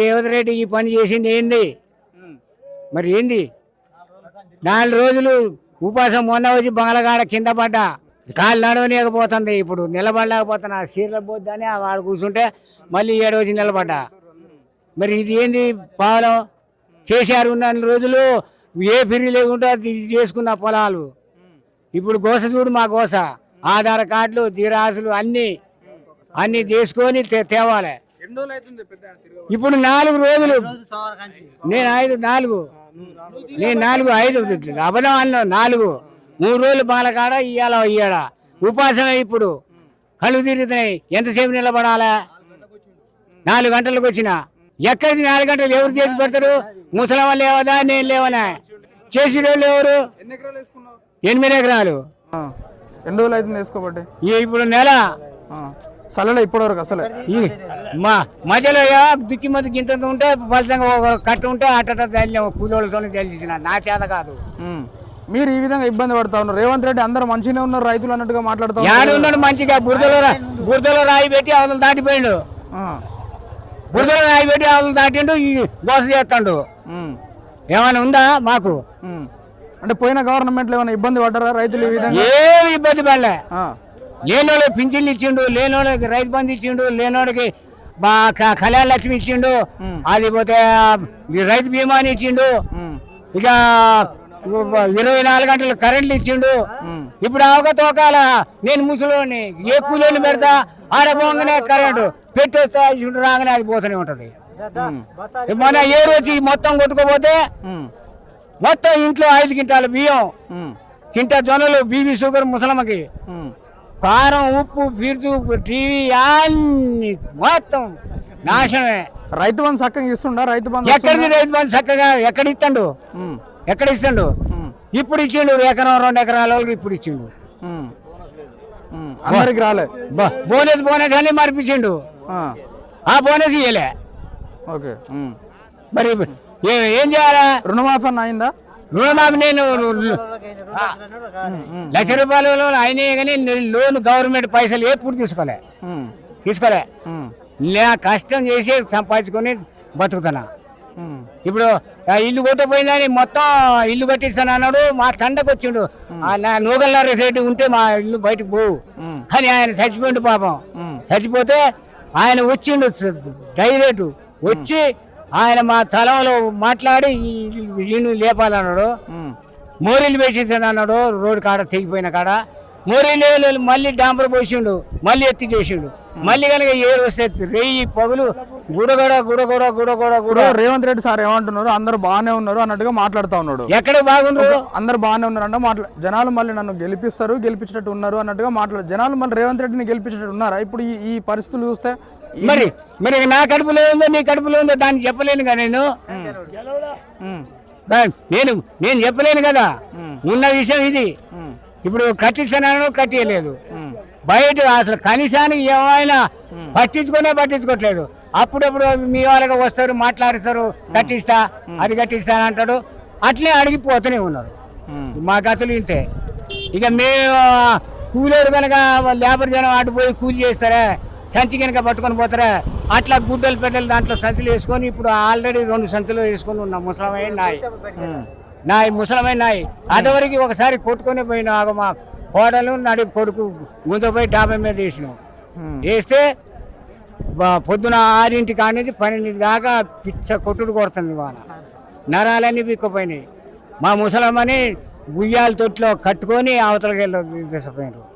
రేవంత్ రెడ్డి ఈ పని చేసింది ఏంది? మరి ఏంది? నాలుగు రోజులు ఉపాసం మొన్న వచ్చి బంగ్లాగాడ కింద పడ్డా. కాళ్ళు నడవనీయకపోతుంది. ఇప్పుడు నిలబడలేకపోతున్నా. సీర్ల పోద్దని వాడు కూర్చుంటే మళ్ళీ ఏడు వచ్చి నిలబడ్డా. మరి ఇది ఏంది పావలం? కేసీఆర్ ఉన్న రోజులు ఏ పిరి లేకుండా ఇది చేసుకున్న పొలాలు. ఇప్పుడు గోస చూడు మా గోస. ఆధార్ కార్డులు జిరాసులు అన్నీ అన్నీ తీసుకొని తేవాలి. ఇప్పుడు నాలుగు రోజులు. నేను ఐదు నాలుగు. నేను నాలుగు ఐదు అబద్ధం అన్న నాలుగు. మూడు రోజులు బాలకాడ ఇయ్యాల ఇయ్యాడ. ఉపాసమే ఇప్పుడు. కళ్ళు తిరుగుతున్నాయి. ఎంతసేపు నిలబడాలా? నాలుగు గంటలకు వచ్చిన. ఎక్కడికి నాలుగు గంటలు? ఎవరు చేసి పెడతారు? ముసలం లేవదా? నేను లేవనా? చేసిన వాళ్ళు ఎవరు ఎనిమిది ఎకరాలు. ఎన్ని రోజులు వేసుకోబట్టి ఈ ఇప్పుడు నెల. సలలే ఇప్పటి వరకు అసలే ఈ మా మధ్యలో ఏ దుక్కి మధ్య గింత ఉంటే ఫలితంగా ఒక కట్ట ఉంటే అట్ట తల్లి కూలోళ్ళతో తెలిసిన నా చేత కాదు. మీరు ఈ విధంగా ఇబ్బంది పడతా ఉన్నారు రేవంత్ రెడ్డి అందరూ మంచిగానే ఉన్నారు రైతులు అన్నట్టుగా మాట్లాడుతా ఉన్నారు. యాడు ఉన్నాడు మంచిగా బురదలో రా- బురదలో రాయి పెట్టి అవతలు దాటిపోయిండు ఆ. బురదలో రాయి పెట్టి అవతలు దాటిండు ఈ దోశ చేస్తాడు ఉమ్. ఏమైనా ఉందా మాకు ఉమ్. అంటే పోయిన గవర్నమెంట్లో ఏమైనా ఇబ్బంది పడ్డారా రైతులు ఈ విధంగా ఏమి ఇబ్బంది పడలే ఆ. లేనోళ్ళకి పింఛన్లు ఇచ్చిండు లేనోళ్ళకి రైతు బంధు ఇచ్చిండు లేనోడికి కళ్యాణ లక్ష్మి ఇచ్చిండు. అది పోతే రైతు బీమాని ఇచ్చిండు. ఇక ఇరవై నాలుగు గంటలు కరెంట్లు ఇచ్చిండు. ఇప్పుడు అవకతవకాల నేను ముసలోని ఏ కూలోని పెడతా ఆడపోగానే కరెంటు పెట్టేస్తా ఇటు రాగానే అది పోతూనే ఉంటది. మన ఏ రోజు మొత్తం కొట్టుకోపోతే. మొత్తం ఇంట్లో ఐదు గింటాల బియ్యం. కింట జొన్నలు బీబీ షుగర్ ముసలమ్మకి. కారం ఉప్పు పీర్చు టీవీ అన్ని మొత్తం నాశనమే. రైతు బంధు చక్కగా ఇస్తుండా? రైతు బంధు ఎక్కడిది రైతు బంధు చక్కగా? ఎక్కడ ఇస్తాడు. ఎక్కడ ఇస్తాడు. ఇప్పుడు ఇచ్చిండు ఎకరం రెండు ఎకరాల వాళ్ళకి ఇప్పుడు ఇచ్చిండు. అందరికి రాలే. బోనస్ బోనస్ అని మరిపించిండు ఆ. బోనస్ ఇయ్యలే. ఓకే. మరి ఏ- చేయాలా? రుణమాఫీ అయిందా? రుణమాఫీ నేను. లక్ష రూపాయల లోన్ అయినాయి కానీ లోన్ గవర్నమెంట్ పైసలు ఎప్పుడు తీసుకోలే. తీసుకోలే. లే కష్టం చేసి సంపాదించుకొని బతుకుతున్నా. ఇప్పుడు ఇల్లు కొట్టపోయిందని మొత్తం ఇల్లు కట్టిస్తాను అన్నాడు మా తండకు వచ్చిండు నా నూగల్లార రెడ్డి ఉంటే మా ఇల్లు బయటకు పోవు. కానీ ఆయన చచ్చిపోయిండు పాపం. చచ్చిపోతే ఆయన వచ్చిండు డైరెక్ట్ వచ్చి ఆయన మా తలంలో మాట్లాడి ఈయన లేపాలన్నాడు. మోరీలు వేసేసాను అన్నాడు రోడ్డు కాడ తెగిపోయిన కాడ. మోరీలు మళ్ళీ డాంపర్ పోసిండు మళ్ళీ ఎత్తి చేసిండు. మళ్ళీ కనుక ఏరు వస్తే రెయ్యి పగులు గుడగొడ గుడగొడ గుడగొడ గుడ రేవంత్ రెడ్డి సార్ ఏమంటున్నారు? అందరు బాగానే ఉన్నారు అన్నట్టుగా మాట్లాడుతా ఉన్నాడు. ఎక్కడ బాగుండ్రు? అందరు బాగానే ఉన్నారు అంటే మాట్లా జనాలు మళ్ళీ నన్ను గెలిపిస్తారు గెలిపించేటట్టు ఉన్నారు అన్నట్టుగా మాట్లాడు జనాలు మళ్ళీ రేవంత్ రెడ్డిని గెలిపించేటట్టు ఉన్నారా? ఇప్పుడు ఈ పరిస్థితులు చూస్తే మరి మరి నా కడుపులో ఉందో నీ కడుపులో ఉందో దాన్ని చెప్పలేను కదా నేను? నేను నేను చెప్పలేను కదా. ఉన్న విషయం ఇది. ఇప్పుడు కట్టిస్తాను కట్టియలేదు. బయట అసలు కనీసానికి ఏమైనా పట్టించుకునే పట్టించుకోవట్లేదు. అప్పుడప్పుడు మీ వాళ్ళకి వస్తారు మాట్లాడిస్తారు కట్టిస్తా అది కట్టిస్తా అని అంటాడు. అట్లే అడిగిపోతూనే ఉన్నారు. మాకు అసలు ఇంతే. ఇక మేము కూలేరు కనుక లేబర్ జనం అటు పోయి కూలి చేస్తారా? సంచి కనుక పట్టుకొని పోతారా? అట్లా గుడ్డలు పెట్టలు దాంట్లో సంచులు వేసుకొని ఇప్పుడు ఆల్రెడీ రెండు సంచులు వేసుకొని ఉన్నాం ముసలమై నాయి. నాయి ముసలమై నాయి. అదవరికి ఒకసారి కొట్టుకొని పోయిన ఆగ మా కోడలు నడి కొడుకు గుంజపోయి డాబా మీద వేసినాం. వేస్తే పొద్దున ఆరింటి కానిది పన్నెండింటి దాకా పిచ్చ కొట్టుడు కొడుతుంది వాన నరాలన్నీ బిక్కుపోయినాయి మా ముసలమ్మని గుయ్యాల తొట్లో కట్టుకొని అవతలకి వెళ్ళి తీసుకుపోయినారు